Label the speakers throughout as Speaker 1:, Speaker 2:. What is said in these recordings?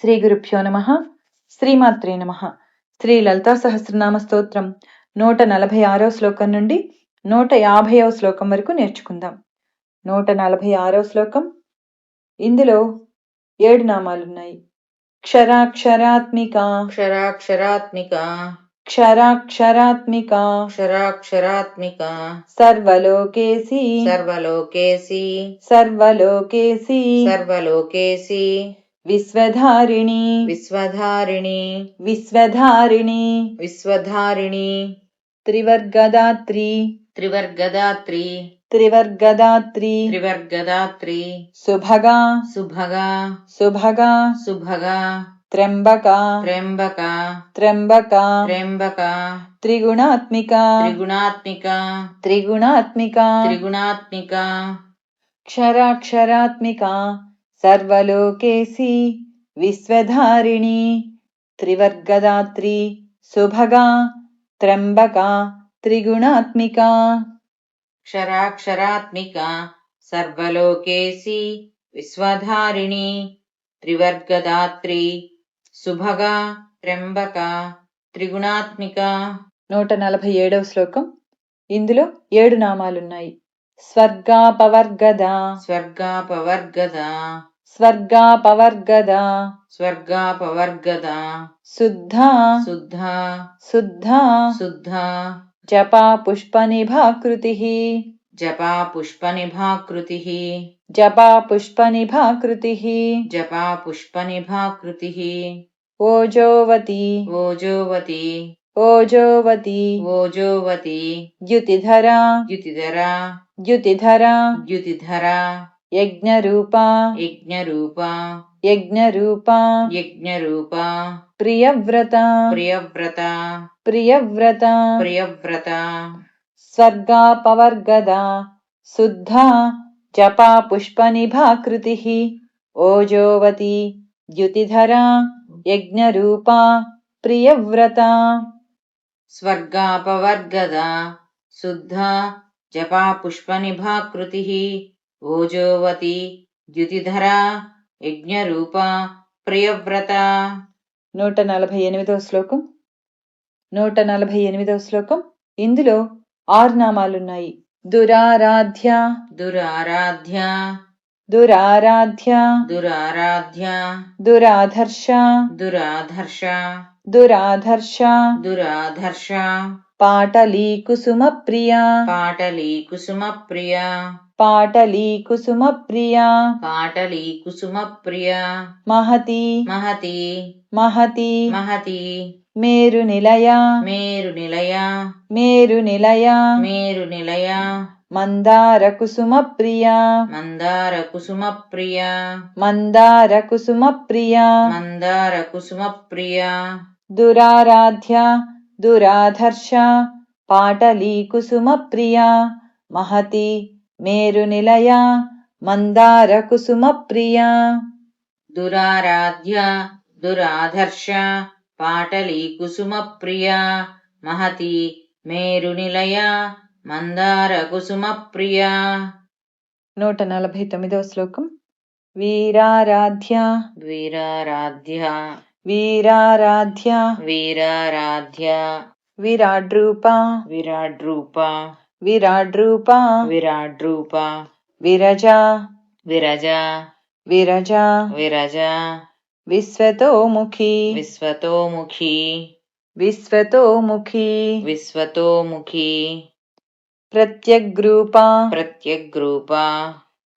Speaker 1: శ్రీ గురుభ్యో నమ. శ్రీమాత్రే నమ. శ్రీ లలితా సహస్రనామ స్తోత్రం నూట నలభై ఆరో శ్లోకం నుండి నూట యాభైవ శ్లోకం వరకు నేర్చుకుందాం. నూట నలభై ఆరో శ్లోకం ఇందులో ఏడు నామాలున్నాయి క్షరాక్షరాత్మిక.
Speaker 2: క్షరాక్షరాత్మిక.
Speaker 1: క్షరాక్షరాత్మిక.
Speaker 2: క్షరాక్షరాత్మిక.
Speaker 1: సర్వలోకేసి
Speaker 2: సర్వలోకేసి
Speaker 1: సర్వలోకేసి
Speaker 2: సర్వలోకేసి
Speaker 1: విశ్వధారిణి
Speaker 2: విశ్వధారిణి
Speaker 1: విశ్వధారిణి
Speaker 2: విశ్వధారిణి
Speaker 1: త్రివర్గదాత్రి
Speaker 2: త్రివర్గదాత్రి
Speaker 1: త్రివర్గదాత్రి
Speaker 2: త్రివర్గదాత్రి
Speaker 1: సుభగా
Speaker 2: సుభగా
Speaker 1: సుభగా
Speaker 2: సుభగా
Speaker 1: త్ర్యంబక
Speaker 2: త్ర్యంబక
Speaker 1: త్ర్యంబక
Speaker 2: త్ర్యంబక
Speaker 1: త్రిగుణాత్మిక
Speaker 2: త్రిగుణాత్మిక
Speaker 1: త్రిగుణాత్మిక
Speaker 2: త్రిగుణాత్మిక
Speaker 1: క్షరాక్షరాత్మిక సర్వలోకేసి విశ్వధారిణి త్రివర్గదాత్రి సుభగా త్ర్యంబక త్రిగుణాత్మిక
Speaker 2: క్షరాక్షరాత్మిక సర్వలోకేసి విశ్వధారిణి త్రివర్గదాత్రి సుభగా త్ర్యంబక త్రిగుణాత్మిక
Speaker 1: నూట నలభై ఏడవ శ్లోకం. ఇందులో ఏడు నామాలున్నాయి. స్వర్గాపవర్గద.
Speaker 2: స్వర్గాపవర్గద.
Speaker 1: स्वर्गापवर्गदा
Speaker 2: स्वर्गापवर्गदा
Speaker 1: शुद्धा।
Speaker 2: शुद्धा।
Speaker 1: शुद्धा।
Speaker 2: शुद्धा।
Speaker 1: जपा पुष्पनिभाकृतिः।
Speaker 2: जपा पुष्पनिभाकृतिः।
Speaker 1: जपा पुष्पनिभाकृतिः।
Speaker 2: जपा पुष्पनिभाकृतिः।
Speaker 1: ओजोवती।
Speaker 2: ओजोवती।
Speaker 1: ओजोवती।
Speaker 2: ओजोवती।
Speaker 1: द्युतिधरा
Speaker 2: द्युतिधरा
Speaker 1: द्युतिधरा
Speaker 2: द्युतिधरा
Speaker 1: यज्ञरूपा।
Speaker 2: यज्ञरूपा।
Speaker 1: यज्ञरूपा।
Speaker 2: यज्ञरूपा।
Speaker 1: प्रियव्रता।
Speaker 2: प्रियव्रता।
Speaker 1: प्रियव्रता।
Speaker 2: प्रियव्रता।
Speaker 1: स्वर्गापवर्गदा शुद्धा। जपा पुष्पनिभाकृतिः। ओजोवती। द्युतिधरा। यज्ञरूपा। प्रियव्रता।
Speaker 2: स्वर्गापवर्गदा। शुद्धा। जपा पुष्पनिभाकृतिः। ఓజోవతి ద్యుతిధరా యజ్ఞరూప ప్రియవ్రత.
Speaker 1: నూట నలభై ఎనిమిదవ శ్లోకం. నూట నలభై ఎనిమిదవ శ్లోకం. ఇందులో ఆరు నామాలున్నాయి. దురారాధ్య.
Speaker 2: దురారాధ్య.
Speaker 1: దురారాధ్య.
Speaker 2: దురారాధ్య.
Speaker 1: దురాధర్ష.
Speaker 2: దురాధర్ష.
Speaker 1: దురాధర్ష.
Speaker 2: దురాధర్ష.
Speaker 1: పాటలీ కుసుమ ప్రియ
Speaker 2: పాటలీ కుసుమ ప్రియ
Speaker 1: పాటలీ కుసుమ ప్రియ.
Speaker 2: పాటలీ కుసుమ ప్రియ.
Speaker 1: మహతి.
Speaker 2: మహతి.
Speaker 1: మహతి.
Speaker 2: మహతి.
Speaker 1: మేరు నిలయ.
Speaker 2: మేరు నిలయ.
Speaker 1: మేరు నిలయ.
Speaker 2: మేరు నిలయ.
Speaker 1: మందార కుసుమ ప్రియ.
Speaker 2: మందార కుసుమ ప్రియ.
Speaker 1: మందార కుసుమ ప్రియ.
Speaker 2: మందార కుసుమ ప్రియ.
Speaker 1: దురారాధ్య దురాధర్ష పాటలీ కుసుమ ప్రియ. మహతి. మేరు నిలయ మందార కుసుమ ప్రియ.
Speaker 2: దురారాధ్య దురాధర్ష పాటలీ కుసుమ ప్రియ. మహతి మేరు నిలయ మందార కుసుమ ప్రియ.
Speaker 1: నూట నలభై తొమ్మిదవ శ్లోకం. వీరారాధ్య.
Speaker 2: వీరారాధ్య.
Speaker 1: వీరారాధ్య.
Speaker 2: వీరారాధ్య.
Speaker 1: విరాడ్రూప.
Speaker 2: విరాడ్రూప.
Speaker 1: విరాడ్రూప
Speaker 2: విరాడ్రూప
Speaker 1: విరజ
Speaker 2: విరజ
Speaker 1: విరజ
Speaker 2: విరజ
Speaker 1: విశ్వతోముఖి
Speaker 2: విశ్వతోముఖి
Speaker 1: విశ్వతోముఖి
Speaker 2: విశ్వతోముఖి
Speaker 1: ప్రత్యగ్రూప
Speaker 2: ప్రత్యగ్రూప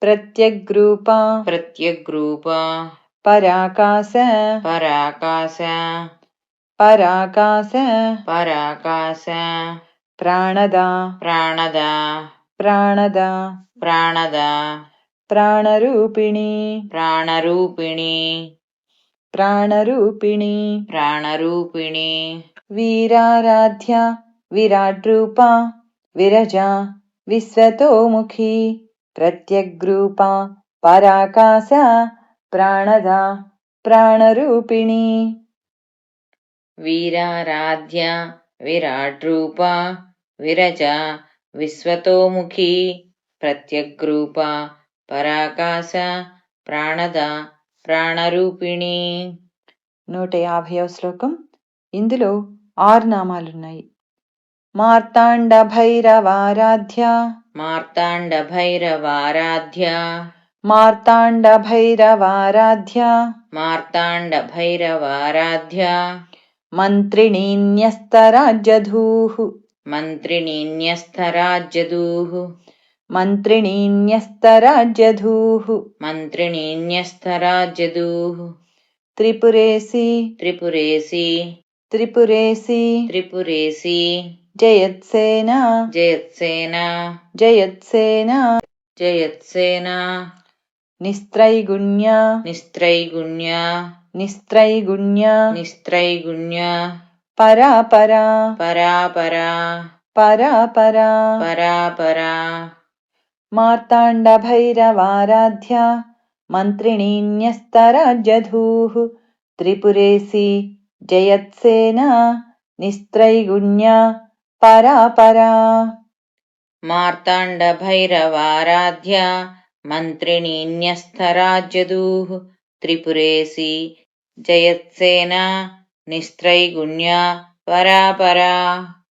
Speaker 1: ప్రత్యగ్రూప
Speaker 2: ప్రత్యగ్రూప
Speaker 1: పరాకాశ
Speaker 2: పరాకాశ
Speaker 1: పరాకాశ
Speaker 2: పరాకాశ
Speaker 1: ప్రాణద.
Speaker 2: ప్రాణద.
Speaker 1: ప్రాణద.
Speaker 2: ప్రాణద.
Speaker 1: ప్రాణరూపిణి.
Speaker 2: ప్రాణరూపిణి.
Speaker 1: ప్రాణరూపిణి.
Speaker 2: ప్రాణరూపిణి.
Speaker 1: వీరారాధ్య విరాడ్రూప విరజ విశ్వతోముఖి ప్రత్యగ్రూప పరాకాశ ప్రాణద ప్రాణరూపిణి.
Speaker 2: వీరారాధ్య విరాడ్రూప విరజ విశ్వతోముఖి ప్రత్యగ్రూప పరాకాశ ప్రాణద ప్రాణరూపిణి.
Speaker 1: నూట యాభైవ శ్లోకం. ఇందులో ఆరు నామాలున్నాయి. మార్తాండ భైరవారాధ్య.
Speaker 2: మార్తాండ భైరవారాధ్య.
Speaker 1: మార్తాండ భైరవారాధ్య.
Speaker 2: మార్తాండ భైరవారాధ్య
Speaker 1: మంత్రిణీన్యస్తరాజ్యధూః
Speaker 2: మంత్రిణీన్యస్థరాజ్యదూః
Speaker 1: మంత్రిణీన్యస్తరాజ్యధూః
Speaker 2: మంత్రిణీన్యస్థరాజ్యదూః
Speaker 1: త్రిపురేసి
Speaker 2: త్రిపురేసి
Speaker 1: త్రిపురేసి
Speaker 2: త్రిపురేసి
Speaker 1: జయత్సేన.
Speaker 2: జయత్సేన.
Speaker 1: జయత్సేన.
Speaker 2: జయత్సేన.
Speaker 1: परा
Speaker 2: परा।
Speaker 1: परा
Speaker 2: परा।
Speaker 1: परा
Speaker 2: परा।
Speaker 1: परा
Speaker 2: परा।
Speaker 1: मार्ताण्डभैरवाराध्या मन्त्रिणीन्यस्तराजधूः त्रिपुरेसि जयत्सेना निस्त्रैगुण्या परा परा।
Speaker 2: मार्ताण्डभैरवाराध्या मन्त्रिणीन्यस्तराजधूः त्रिपुरेसि जयत्सेना Nistrai Gunya para.